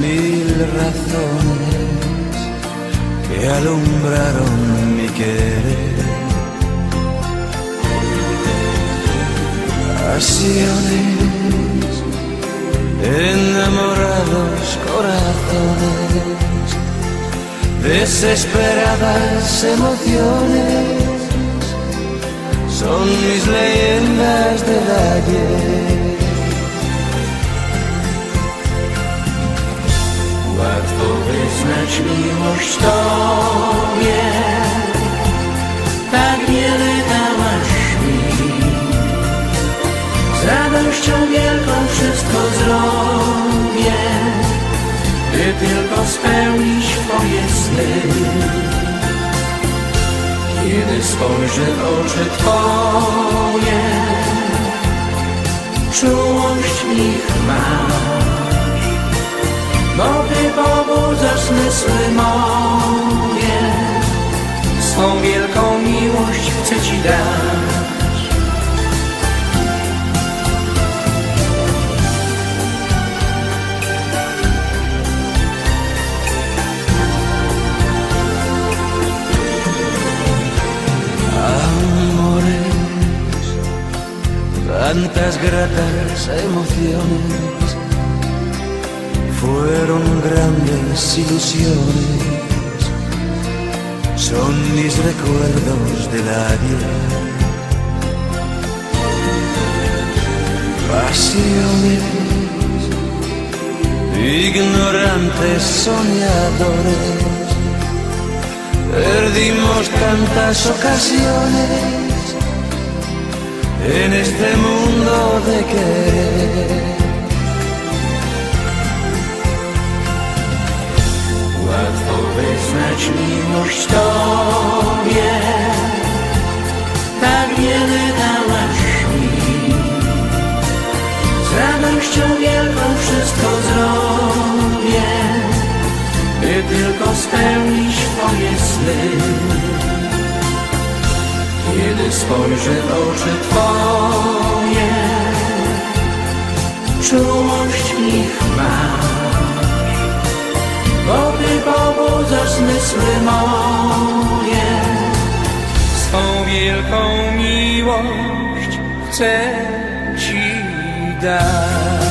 mil razones que alumbraron mi querer. Pasiones, enamorados corazones, desesperadas emociones, son mis leyendas del ayer. Radością wielką wszystko zrobię By tylko spełnić Twoje sny. Kiedy spojrzę w oczy Twoje Czułość ich mam bo Ty pobudzasz zmysły moje Swą wielką miłość chcę Ci dać tantas gratas emociones fueron grandes ilusiones, son mis recuerdos del ayer. Pasiones, ignorantes soñadores, perdimos tantas ocasiones en este mundo de querer. Łatwo wyznać miłość Tobie Tak wiele dałaś mi Z radością wielką wszystko zrobię By tylko spełnić Twoje sny Kiedy spojrzę w oczy Twoje Czułość ich mam bo Ty pobudzasz zmysły moje. Swą wielką miłość chcę Ci dać.